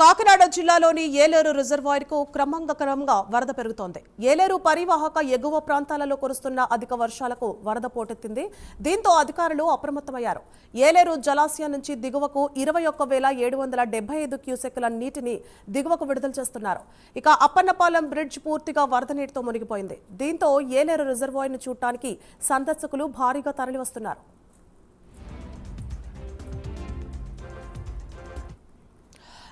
కాకినాడ జిల్లాలోని ఏలేరు రిజర్వాయర్కు క్రమంగా క్రమంగా వరద పెరుగుతోంది. ఏలేరు పరివాహక ఎగువ ప్రాంతాలలో కురుస్తున్న అధిక వర్షాలకు వరద పోటెత్తింది. దీంతో అధికారులు అప్రమత్తమయ్యారు. ఏలేరు జలాశయం నుంచి దిగువకు ఇరవై ఒక్క వేల ఏడు వందల డెబ్బై ఐదు క్యూసెక్ల నీటిని దిగువకు విడుదల చేస్తున్నారు. ఇక అప్పన్నపాలెం బ్రిడ్జ్ పూర్తిగా వరద నీటితో మునిగిపోయింది. దీంతో ఏలేరు రిజర్వాయర్ను చూడటానికి సందర్శకులు భారీగా తరలివస్తున్నారు.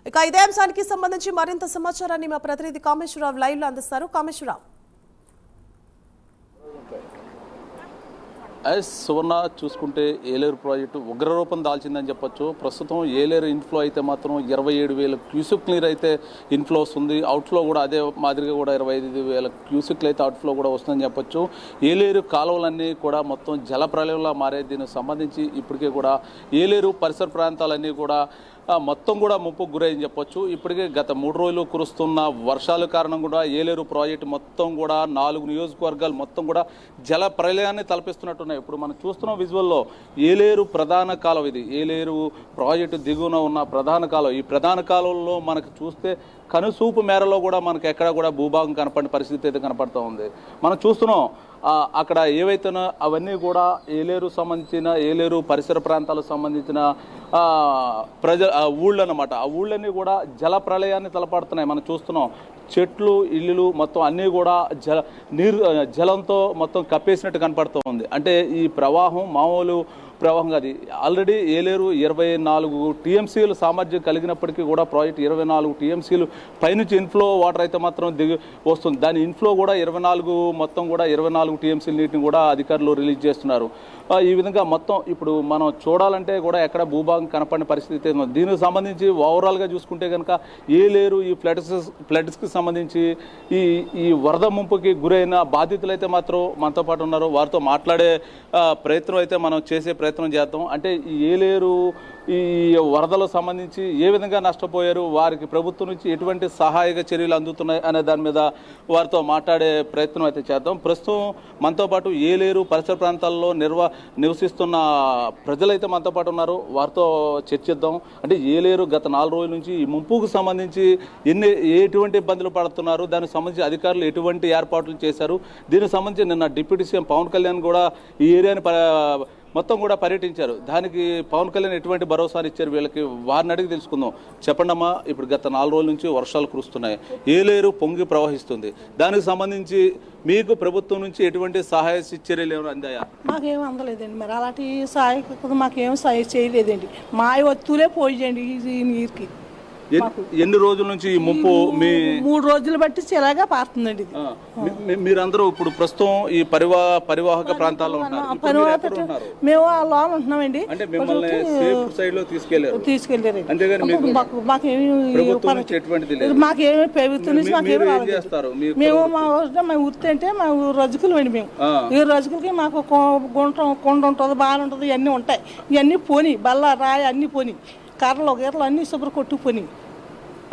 ఇక ఇదే అంశానికి సంబంధించి మరింత సమాచారాన్ని మా ప్రతినిధి కామేశ్వరరావు లైవ్లో అందిస్తారు. కామేశ్వరరావు. ఎస్ సువర్ణ చూసుకుంటే ఏలేరు ప్రాజెక్టు ఉగ్రరూపం దాల్చిందని చెప్పొచ్చు. ప్రస్తుతం ఏలేరు ఇన్ఫ్లో అయితే మాత్రం ఇరవై ఏడు వేల క్యూసిక్ నీరు అయితే ఇన్ఫ్లో వస్తుంది. అవుట్ఫ్లో కూడా అదే మాదిరిగా కూడా ఇరవై ఐదు వేల క్యూసిక్లు అయితే అవుట్ఫ్లో కూడా వస్తుందని చెప్పొచ్చు. ఏలేరు కాలువలన్నీ కూడా మొత్తం జల ప్రళయంలా మారే దీనికి సంబంధించి ఇప్పటికే కూడా ఏలేరు పరిసర ప్రాంతాలన్నీ కూడా మొత్తం కూడా ముప్పుకు గురని చెప్పొచ్చు. ఇప్పటికే గత మూడు రోజులు కురుస్తున్న వర్షాల కారణం కూడా ఏలేరు ప్రాజెక్టు మొత్తం కూడా నాలుగు నియోజకవర్గాలు మొత్తం కూడా జల ప్రళయాన్ని తలపిస్తున్నట్టున్నాయి. ఇప్పుడు మనం చూస్తున్నాం విజువల్లో ఏలేరు ప్రధాన కాలం ఇది. ఏలేరు ప్రాజెక్టు దిగువన ఉన్న ప్రధాన కాలం ఈ ప్రధాన కాలంలో మనకు చూస్తే కనుసూపు మేరలో కూడా మనకు ఎక్కడ కూడా భూభాగం కనపడిన పరిస్థితి అయితే కనపడుతూ ఉంది. మనం చూస్తున్నాం అక్కడ ఏవైతేనో అవన్నీ కూడా ఏలేరు సంబంధించిన ఏలేరు పరిసర ప్రాంతాలకు సంబంధించిన ప్రజ ఆ ఊళ్ళు అనమాట ఆ ఊళ్ళన్నీ కూడా జల ప్రళయాన్ని తలపడుతున్నాయి. మనం చూస్తున్నాం చెట్లు ఇల్లులు మొత్తం అన్నీ కూడా జల నీరు జలంతో మొత్తం కప్పేసినట్టు కనపడుతూ ఉంది. అంటే ఈ ప్రవాహం మామూలు ప్రవాహం అది ఆల్రెడీ ఏలేరు ఇరవై నాలుగు టీఎంసీలు సామర్థ్యం కలిగినప్పటికీ కూడా ప్రాజెక్ట్ ఇరవై నాలుగు టీఎంసీలు పైనుంచి ఇన్ఫ్లో వాటర్ అయితే మాత్రం దిగి వస్తుంది. దాని ఇన్ఫ్లో కూడా ఇరవై నాలుగు మొత్తం కూడా ఇరవై నాలుగు టీఎంసీల నీటిని కూడా అధికారులు రిలీజ్ చేస్తున్నారు. ఈ విధంగా మొత్తం ఇప్పుడు మనం చూడాలంటే కూడా ఎక్కడ భూభాగం కనపడిన పరిస్థితి అయితే ఉంది. దీనికి సంబంధించి ఓవరాల్గా చూసుకుంటే కనుక ఏలేరు ఈ ఫ్లడ్స్ ఫ్లడ్స్కి సంబంధించి ఈ ఈ వరద ముంపుకి గురైన బాధితులు అయితే మాత్రం మనతో పాటు ఉన్నారు. వారితో మాట్లాడే ప్రయత్నం అయితే మనం చేసే ప్రయత్నం చేద్దాం. అంటే ఏ ఏలేరు ఈ వరదలకు సంబంధించి ఏ విధంగా నష్టపోయారు వారికి ప్రభుత్వం నుంచి ఎటువంటి సహాయక చర్యలు అందుతున్నాయి అనే దాని మీద వారితో మాట్లాడే ప్రయత్నం అయితే చేద్దాం. ప్రస్తుతం మనతో పాటు ఏలేరు పరిసర ప్రాంతాల్లో నిర్వ నివసిస్తున్న ప్రజలైతే మనతో పాటు ఉన్నారు. వారితో చర్చిద్దాం. అంటే ఏలేరు గత నాలుగు రోజుల నుంచి ఈ ముంపుకు సంబంధించి ఎన్ని ఎటువంటి ఇబ్బందులు పడుతున్నారు దానికి సంబంధించి అధికారులు ఎటువంటి ఏర్పాట్లు చేశారు దీనికి సంబంధించి నిన్న డిప్యూటీ సీఎం పవన్ కళ్యాణ్ కూడా ఈ ఏరియాని ప- మొత్తం కూడా పర్యటించారు. దానికి పవన్ కళ్యాణ్ ఎటువంటి భరోసాని ఇచ్చారు వీళ్ళకి వారిని అడిగి తెలుసుకుందాం. చెప్పండమ్మా ఇప్పుడు గత నాలుగు రోజుల నుంచి వర్షాలు కురుస్తున్నాయి. ఏలేరు పొంగి ప్రవహిస్తుంది. దానికి సంబంధించి మీకు ప్రభుత్వం నుంచి ఎటువంటి సహాయ చర్యలు ఏమైనా అందాయా? మాకేం అందలేదండి. మరి అలాంటి సహాయ మాకేం సహాయం చేయలేదండి. మా వస్తువులే పోయండి ఈ నీరుకి. ఎన్ని- రోజుల నుంచి ఈ ముప్పు మీ మూడు రోజులు బట్టి చిలాగా పారుతుందండి ఇది. మీ- మీ- మీరందరూ ఇప్పుడు ప్రస్తుతం ఈ పరివా పరివాహక ప్రాంతాల్లో ఉన్నారు ఇప్పుడు మీరు ఎక్కడ ఉన్నారు? మేము ఆ లోన్ ఉంటున్నామండి. అంటే మిమ్మల్ని సేఫ్ సైడ్లో తీసుకెళ్ళారు. తీసుకెళ్ళారండి అంతేగాని మీకు మాకు మాకేమి ప్రభుత్వం నుంచి ఎటువంటిది లేదు. మాకేమి ప్రభుత్వం నుంచి మీ- మాకేమి మీరు ఏం రాలేదు. చేస్తారు? మీ మేము మా ఊరిలో మేము వృత్తి అంటే మా రజకులు అండి మేము. ఆ. ఈ రజకులకి మాకు కొ- గుంట కొండ ఉంటుంది బాగా ఉంటుంది ఇవన్నీ ఉంటాయి. ఇవన్నీ పోని బల్ల రాయి అన్నీ పోని. కర్రలు గీరలు అన్నీ శుభ్ర కొట్టు పోని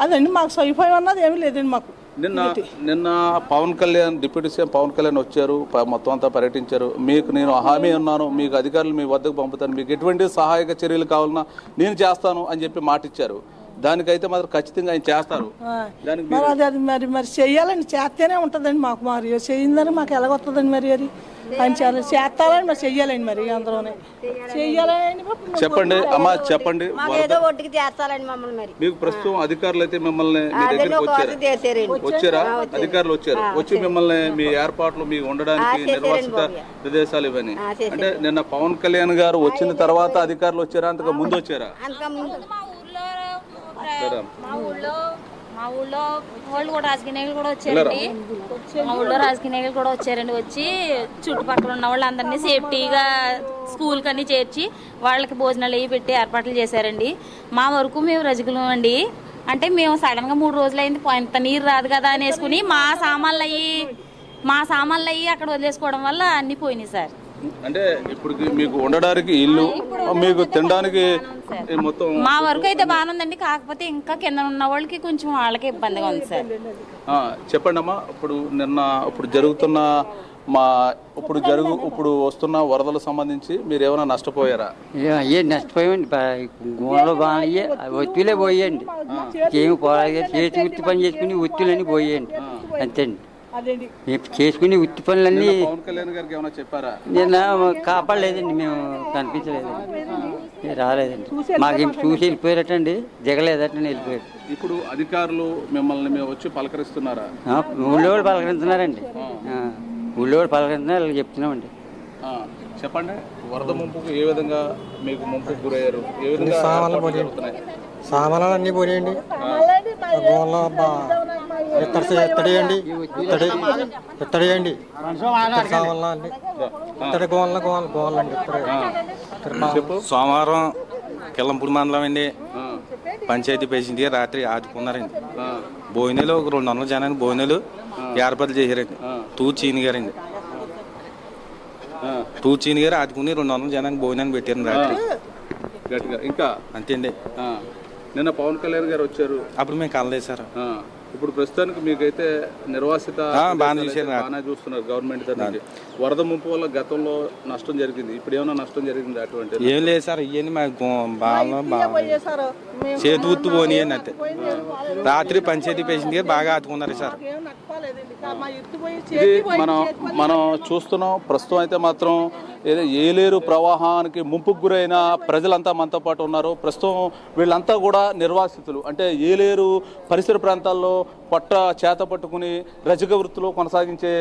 అదండి మాకు సైఫై అన్నది ఏమీ లేదండి మాకు. నిన్న నిన్న పవన్ కళ్యాణ్ డిప్యూటీ సీఎం పవన్ కళ్యాణ్ వచ్చారు మొత్తం అంతా పర్యటించారు. మీకు నేను హామీ ఉన్నాను మీకు అధికారులు మీ వద్దకు పంపుతాను మీకు ఎటువంటి సహాయక చర్యలు కావాలన్నా నేను చేస్తాను అని చెప్పి మాట ఇచ్చారు దానికైతే మాత్రం ఖచ్చితంగా ఆయన చేస్తారు. మరి అది అది మరి మరి చెయ్యాలండి చేస్తేనే ఉంటుందండి మాకు మరి. చేయిందని మాకు ఎలాగొస్తుందండి మరి అది? ఆయన చాలా చేస్తాలని మరి చెయ్యాలండి మరి అందరూనే. చెయ్యాలని చెప్పండి అమ్మా చెప్పండి ఏదో ఒడ్డుకి చేస్తారండి మమ్మల్ని మరి. మీకు ప్రస్తుతం అధికారులు అయితే మిమ్మల్ని మీ దగ్గరికి వచ్చారు. వచ్చారా? అధికారులు వచ్చారు. వచ్చి మిమ్మల్ని మీ ఏర్పాట్లు మీకు ఉండడానికి నిర్వాసిత ప్రదేశాలు ఇవన్నీ. అంటే నిన్న పవన్ కళ్యాణ్ గారు వచ్చిన తర్వాత అధికారులు వచ్చారా? అంతకు ముందు వచ్చారా? అంతకు ముందు. మా ఊళ్ళో మా ఊళ్ళో వాళ్ళు కూడా రాజకీయ నాయకులు కూడా వచ్చారండి. మా ఊళ్ళో రాజకీయ నాయకులు కూడా వచ్చారండి వచ్చి చుట్టుపక్కల ఉన్న వాళ్ళందరినీ సేఫ్టీగా స్కూల్ కన్నీ చేర్చి వాళ్ళకి భోజనాలు అవి పెట్టి ఏర్పాట్లు చేశారండి. మా వరకు మేము రజకులం అండి. అంటే మేము సడన్గా మూడు రోజులు అయింది ఇంత నీరు రాదు కదా అని వేసుకుని మా సామాన్లు అయ్యి మా సామాన్లు అయ్యి అక్కడ వదిలేసుకోవడం వల్ల అన్ని పోయినాయి సార్. అంటే ఇప్పుడు మీకు ఉండడానికి ఇల్లు మీకు తినడానికి మొత్తం మా వరకు అయితే బాగానే ఉందండి కాకపోతే ఇంకా కింద ఉన్న వాళ్ళకి కొంచెం వాళ్ళకి ఇబ్బందిగా ఉంది సార్. ఆ, చెప్పండి అమ్మా ఇప్పుడు నిన్న ఇప్పుడు జరుగుతున్న మా ఇప్పుడు జరుగు ఇప్పుడు వస్తున్న వరదలకు సంబంధించి మీరు ఏమైనా నష్టపోయారా? అయ్యే నష్టపోయామండి? గోడలో బాగా ఒత్తులే పోయండి ఏమి పోలేదు చేసి ఉత్తి పని చేసుకుని ఉత్తులన్నీ పోయండి అంతేండి. చేసుకుని ఉత్తి పనులన్నీ నిన్న పవన్ కళ్యాణ్ గారికి ఏమైనా చెప్పారా? నిన్న కాపాడలేదండి మేము కనిపించలేదండి. ఏ రాలేదండి. మాకేం చూసి వెళ్ళిపోయారటండి దిగలేదటండి వెళ్ళిపోయారు. ఇప్పుడు అధికారులు మిమ్మల్ని మేము వచ్చి పలకరిస్తున్నారా? ఊళ్ళో వాళ్ళు పలకరించున్నారండి ఊళ్ళో వాళ్ళు పలకరించున్నారు చెప్తున్నామండి. ఆ, చెప్పండి. వరద ముంపుకు ఏ విధంగా మీకు ముంపుకు గురయ్యారు? ఏ విధంగా జరుగుతున్నాయి? సామాన్లు అన్నీ పోనీయండి గోన్లో అండి. అండి ఇత్తడి బా- చెప్పు. సోమవారం కిల్లంపూడి మండలం అండి. పంచాయతీ పేషెంట్గా రాత్రి ఆదుకున్నారండి. భోజనాలు ఒక రెండు వందల జనానికి భోజనాలు ఏర్పాట్లు చేశారండి తూ చీని గారండి. తూ చీని గారు ఆదుకుని రెండు వందల జనానికి భోజనాన్ని పెట్టారు రాత్రి. గట్టిగా. ఇంకా? అంతే అండి నిన్న పవన్ కళ్యాణ్ గారు వచ్చారు. అప్పుడు మేము కలలేదు సార్. ఆ, ఇప్పుడు ప్రస్తుతానికి మీకైతే నిర్వాసిత ఆ, బాగానే చూశారు చూస్తున్నారు గవర్నమెంట్ వరద ముంపు వల్ల గతంలో నష్టం జరిగింది ఇప్పుడు ఏమైనా నష్టం జరిగింది అటువంటి? ఏం లేదు సార్ ఇవన్నీ మా బాగా బాగా చేశారు? మేము చేతి ఉత్తు పోనీయండి అంతే రాత్రి పంచాయతీ పేషెంట్ గారు బాగా ఆదుకున్నారు సార్. ఏం మా ఇది చేతి పోయి మనం మనం చూస్తున్నాం ప్రస్తుతం అయితే మాత్రం ఏదో ఏలేరు ప్రవాహానికి ముంపుకు గురైన ప్రజలంతా మనతో పాటు ఉన్నారు. ప్రస్తుతం వీళ్ళంతా కూడా నిర్వాసితులు అంటే ఏలేరు పరిసర ప్రాంతాల్లో పొట్ట చేత పట్టుకుని రజక వృత్తులు కొనసాగించే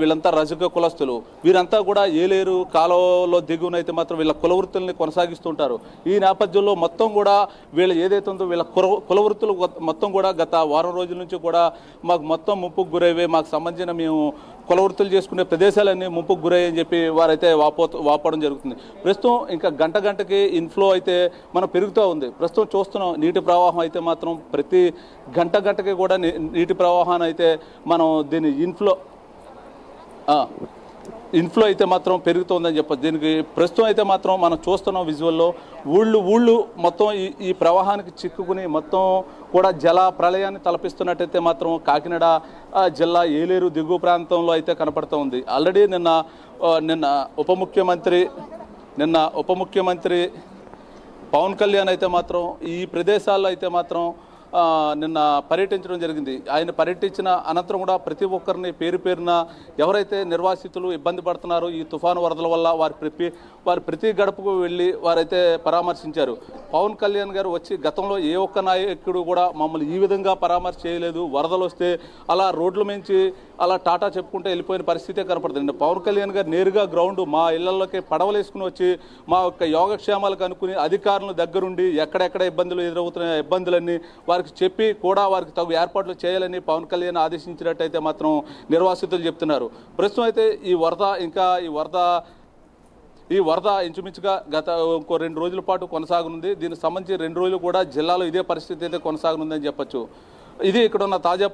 వీళ్ళంతా రజక కులస్తులు. వీరంతా కూడా ఏలేరు కాలువలో దిగునైతే మాత్రం వీళ్ళ కుల వృత్తుల్ని కొనసాగిస్తుంటారు. ఈ నేపథ్యంలో మొత్తం కూడా వీళ్ళు ఏదైతే ఉందో వీళ్ళ కుల కుల వృత్తులు మొత్తం కూడా గత వారం రోజుల నుంచి కూడా మాకు మొత్తం ముప్పుకు గురైవే మాకు సంబంధించిన మేము కులవృత్తులు చేసుకునే ప్రదేశాలన్నీ ముంపుకు గురయ్యని చెప్పి వారైతే వాపో వాపడం జరుగుతుంది. ప్రస్తుతం ఇంకా గంట గంటకి ఇన్ఫ్లో అయితే మనం పెరుగుతూ ఉంది. ప్రస్తుతం చూస్తున్నాం నీటి ప్రవాహం అయితే మాత్రం ప్రతి గంట గంటకి కూడా నీ- నీటి ప్రవాహాన్ని అయితే మనం దీన్ని ఇన్ఫ్లో ఇన్ఫ్లో అయితే మాత్రం పెరుగుతోందని చెప్పచ్చు. దీనికి ప్రస్తుతం అయితే మాత్రం మనం చూస్తున్నాం విజువల్లో ఊళ్ళు ఊళ్ళు మొత్తం ఈ ఈ ప్రవాహానికి చిక్కుకుని మొత్తం కూడా జల ప్రళయాన్ని తలపిస్తున్నట్టయితే మాత్రం కాకినాడ జిల్లా ఏలేరు దిగువ ప్రాంతంలో అయితే కనపడుతూ ఉంది. ఆల్రెడీ నిన్న నిన్న ఉప ముఖ్యమంత్రి నిన్న ఉప ముఖ్యమంత్రి పవన్ కళ్యాణ్ అయితే మాత్రం ఈ ప్రదేశాల్లో అయితే మాత్రం నిన్న పర్యటించడం జరిగింది. ఆయన పర్యటించిన అనంతరం కూడా ప్రతి ఒక్కరిని పేరు పేరున ఎవరైతే నిర్వాసితులు ఇబ్బంది పడుతున్నారో ఈ తుఫాను వరదల వల్ల వారి ప్రతి వారి ప్రతి గడపకు వెళ్ళి వారైతే పరామర్శించారు. పవన్ కళ్యాణ్ గారు వచ్చి గతంలో ఏ ఒక్క నాయకుడు కూడా మమ్మల్ని ఈ విధంగా పరామర్శ చేయలేదు. వరదలు వస్తే అలా రోడ్ల మించి అలా టాటా చెప్పుకుంటే వెళ్ళిపోయిన పరిస్థితే కనపడుతుంది పవన్ కళ్యాణ్ గారు నేరుగా గ్రౌండ్ మా ఇళ్ళలోకి పడవలేసుకుని వచ్చి మా యొక్క యోగక్షేమాలకు అనుకుని అధికారుల దగ్గరుండి ఎక్కడెక్కడ ఇబ్బందులు ఎదురవుతున్న ఇబ్బందులన్నీ వారి వారికి చెప్పి కూడా వారికి తగు ఏర్పాట్లు చేయాలని పవన్ కళ్యాణ్ ఆదేశించినట్టయితే మాత్రం నిర్వాసితులు చెప్తున్నారు. ప్రస్తుతం అయితే ఈ వరద ఇంకా ఈ వరద ఈ వరద ఇంచుమించుగా గత ఇంకో రెండు రోజుల పాటు కొనసాగనుంది. దీనికి సంబంధించి రెండు రోజులు కూడా జిల్లాలో ఇదే పరిస్థితి అయితే కొనసాగనుందని చెప్పచ్చు. ఇది ఇక్కడ ఉన్న తాజా